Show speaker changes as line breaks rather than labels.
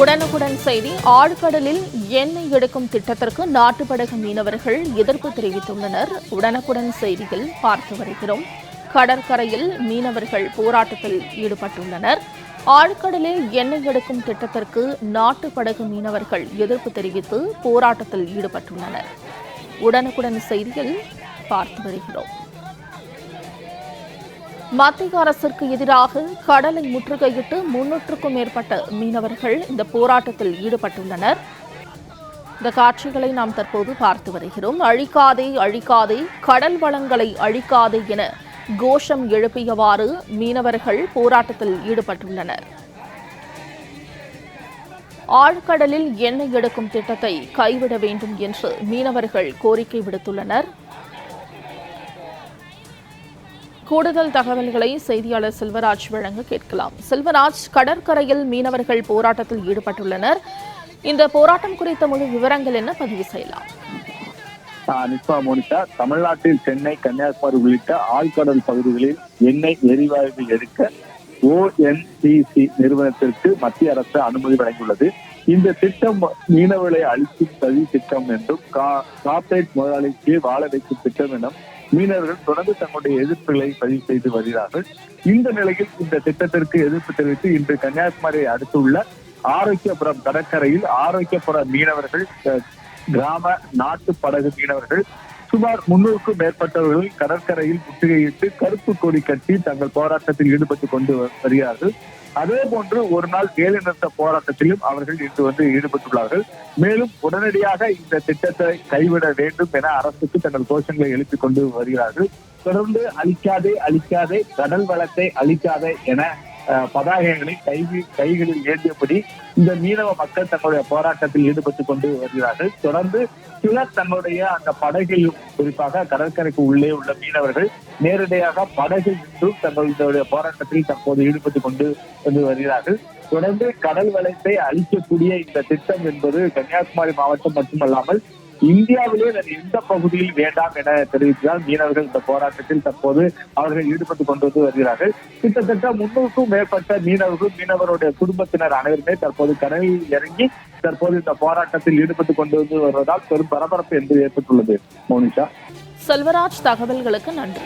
உடனுக்குடன் செய்தி ஆழ்கடலில் எண்ணெய் எடுக்கும் திட்டத்திற்கு நாட்டுப்படகு மீனவர்கள் எதிர்ப்பு தெரிவித்துள்ளனர். உடனுக்குடன் செய்தியில் பார்த்து வருகிறோம். கடற்கரையில் மீனவர்கள் போராட்டத்தில் ஈடுபட்டுள்ளனர். ஆழ்கடலில் எண்ணெய் எடுக்கும் திட்டத்திற்கு நாட்டுப்படகு மீனவர்கள் எதிர்ப்பு தெரிவித்து போராட்டத்தில் ஈடுபட்டுள்ளனர். உடனுக்குடன் செய்தியில் பார்த்து வருகிறோம். மத்திய அரசிற்கு எதிராக கடலை முற்றுகையிட்டு முன்னூற்றுக்கும் மேற்பட்ட மீனவர்கள் இந்த போராட்டத்தில் ஈடுபட்டுள்ளனர். இந்த காட்சிகளை நாம் தற்போது பார்த்து வருகிறோம். அழிக்காதே அழிக்காதே கடல் வளங்களை அழிக்காதே என கோஷம் எழுப்பியவாறு மீனவர்கள் போராட்டத்தில் ஈடுபட்டுள்ளனர். ஆழ்கடலில் எண்ணெய் எடுக்கும் திட்டத்தை கைவிட வேண்டும் என்று மீனவர்கள் கோரிக்கை விடுத்துள்ளனர். கூடுதல் தகவல்களை செய்தியாளர் செல்வராஜ் வழங்க கேட்கலாம். செல்வராஜ் கடற்கரையில் மீனவர்கள் போராட்டத்தில் ஈடுபட்டுள்ளனர். இந்த போராட்டம் குறித்த முழு விவரங்கள் என்ன? பதிவு செய்யலாம்.
ஆஹ் மோனிகா. தமிழ்நாட்டில் சென்னை கன்னியாகுமரி உள்ளிட்ட ஆழ்கடல் பகுதிகளில் எண்ணெய் எரிவாயு எடுக்க ஓஎன்டிசி நிறுவனத்திற்கு மத்திய அரசு அனுமதி வழங்கியுள்ளது. இந்த திட்டம் மீனவர்களை அழிக்கும் சதி திட்டம் என்றும் கார்பரேட் முதலாளிக்கு வாழ வைக்கும் திட்டம் எனும் மீனவர்கள் தொடர்ந்து தங்களுடைய எதிர்ப்புகளை பதிவு செய்து வருகிறார்கள். இந்த நிலையில் இந்த திட்டத்திற்கு எதிர்ப்பு தெரிவித்து இன்று கன்னியாகுமரியை அடுத்துள்ள ஆரோக்கியபுரம் கடற்கரையில் ஆரோக்கியபுரம் மீனவர்கள் அஹ், கிராம நாட்டு படகு மீனவர்கள் சுமார் முன்னூறுக்கும் மேற்பட்டவர்கள் கடற்கரையில் முற்றுகையிட்டு கருப்பு கொடி கட்டி தங்கள் போராட்டத்தில் ஈடுபட்டு கொண்டு வருகிறார்கள். அதே போன்று ஒரு நாள் வேலை நிறுத்த போராட்டத்திலும் அவர்கள் இன்று வந்து ஈடுபட்டுள்ளார்கள். மேலும் உடனடியாக இந்த திட்டத்தை கைவிட வேண்டும் என அரசுக்கு தங்கள் கோஷங்களை எழுப்பிக் கொண்டு வருகிறார்கள். தொடர்ந்து அழிக்காதே அழிக்காதே கடல் வளத்தை அழிக்காதே என பதாகைகளை கை கைகளில் ஏந்தியபடி இந்த மீனவ மக்கள் தங்களுடைய போராட்டத்தில் ஈடுபட்டுக் கொண்டு வருகிறார்கள். தொடர்ந்து சிலர் தங்களுடைய அந்த படகில் குறிப்பாக கடற்கரைக்கு உள்ளே உள்ள மீனவர்கள் நேரடியாக படகில் நின்றும் தங்களுடைய போராட்டத்தில் தற்போது ஈடுபட்டுக் கொண்டு வந்து வருகிறார்கள். தொடர்ந்து கடல் வளத்தை அழிக்கக்கூடிய இந்த திட்டம் என்பது கன்னியாகுமரி மாவட்டம் மட்டுமல்லாமல் இந்தியாவிலே வேறு எந்த பகுதியில் வேண்டாம் என தெரிவித்தால் மீனவர்கள் இந்த போராட்டத்தில் தற்போது அவர்கள் ஈடுபட்டுக் கொண்டு வந்து வருகிறார்கள். கிட்டத்தட்ட முன்னூறுக்கும் மேற்பட்ட மீனவர்கள் மீனவருடைய குடும்பத்தினர் அனைவருமே தற்போது கடலில் இறங்கி தற்போது இந்த போராட்டத்தில் ஈடுபட்டுக் கொண்டு வந்து வருவதால் பெரும் பரபரப்பு என்று ஏற்பட்டுள்ளது. மோனிஷா.
செல்வராஜ் தகவல்களுக்கு நன்றி.